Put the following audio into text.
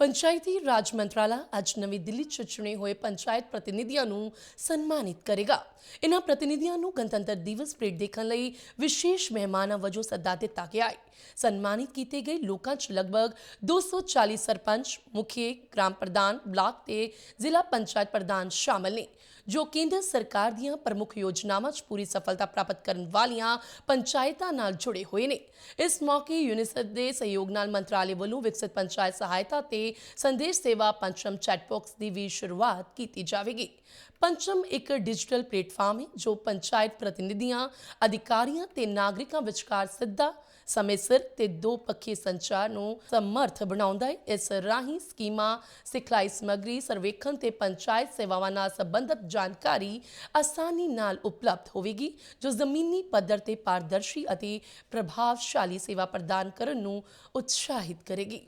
ਪੰਚਾਇਤੀ ਰਾਜ ਮੰਤਰਾਲਾ ਅੱਜ ਨਵੀਂ ਦਿੱਲੀ 'ਚ ਚੁਣੇ ਹੋਏ ਪੰਚਾਇਤ ਪ੍ਰਤੀਨਿਧੀਆਂ ਨੂੰ ਸਨਮਾਨਿਤ ਕਰੇਗਾ। ਇਨ੍ਹਾਂ ਪ੍ਰਤੀਨਿਧੀਆਂ ਨੂੰ ਗਣਤੰਤਰ ਦਿਵਸ ਪਰੇਡ ਦੇਖਣ ਲਈ ਵਿਸ਼ੇਸ਼ ਮਹਿਮਾਨਾਂ ਵਜੋਂ ਸੱਦਾ ਦਿੱਤਾ ਗਿਆ ਹੈ। ਸਨਮਾਨਿਤ ਕੀਤੇ ਗਏ ਲੋਕਾਂ 'ਚ ਲਗਭਗ 240 ਸਰਪੰਚ ਮੁਖੀ ਗ੍ਰਾਮ ਪ੍ਰਧਾਨ ਬਲਾਕ ਤੇ ਜ਼ਿਲ੍ਹਾ ਪੰਚਾਇਤ ਪ੍ਰਧਾਨ ਸ਼ਾਮਲ ਨੇ, ਜੋ ਕੇਂਦਰ ਸਰਕਾਰ ਦੀਆਂ ਪ੍ਰਮੁੱਖ ਯੋਜਨਾਵਾਂ 'ਚ ਪੂਰੀ ਸਫਲਤਾ ਪ੍ਰਾਪਤ ਕਰਨ ਵਾਲੀਆਂ ਪੰਚਾਇਤਾਂ ਨਾਲ ਜੁੜੇ ਹੋਏ ਨੇ। ਇਸ ਮੌਕੇ ਯੂਨੀਸੈਫ ਦੇ ਸਹਿਯੋਗ ਨਾਲ ਮੰਤਰਾਲੇ ਵੱਲੋਂ ਵਿਕਸਿਤ ਪੰਚਾਇਤ ਸਹਾਇਤਾ ਤੇ ਸੰਦੇਸ਼ ਸੇਵਾ ਪੰਚਮ ਚੈਟ ਦੀ ਵੀ ਸ਼ੁਰੂਆਤ ਕੀਤੀ ਜਾਵੇਗੀ। ਪੰਚਮ ਇੱਕ ਡਿਜੀਟਲ ਪਲੇਟਫਾਰਮ ਹੈ, ਜੋ ਪੰਚਾਇਤ ਪ੍ਰਤੀਨਿਧੀਆਂ, ਅਧਿਕਾਰੀਆਂ ਤੇ ਨਾਗਰਿਕਾਂ ਵਿਚਕਾਰ ਸਿੱਧਾ ਸਮੇਂ ਸਿਰ ਤੇ ਦੋ ਪੱਖੀ ਸੰਚਾਰ ਨੂੰ ਸਮਰਥ ਬਣਾਉਂਦਾ ਹੈ। ਇਸ ਰਾਹੀਂ ਸਕੀਮਾਂ, ਸਿਖਲਾਈ ਸਮੱਗਰੀ, ਸਰਵੇਖਣ ਤੇ ਪੰਚਾਇਤ ਸੇਵਾਵਾਂ ਨਾਲ ਸੰਬੰਧਿਤ ਜਾਣਕਾਰੀ ਆਸਾਨੀ ਨਾਲ ਉਪਲਬਧ ਹੋਵੇਗੀ, ਜੋ ਜ਼ਮੀਨੀ ਪੱਧਰ ਤੇ ਪਾਰਦਰਸ਼ੀ ਅਤੇ ਪ੍ਰਭਾਵਸ਼ਾਲੀ ਸੇਵਾ ਪ੍ਰਦਾਨ ਕਰਨ ਨੂੰ ਉਤਸ਼ਾਹਿਤ ਕਰੇਗੀ।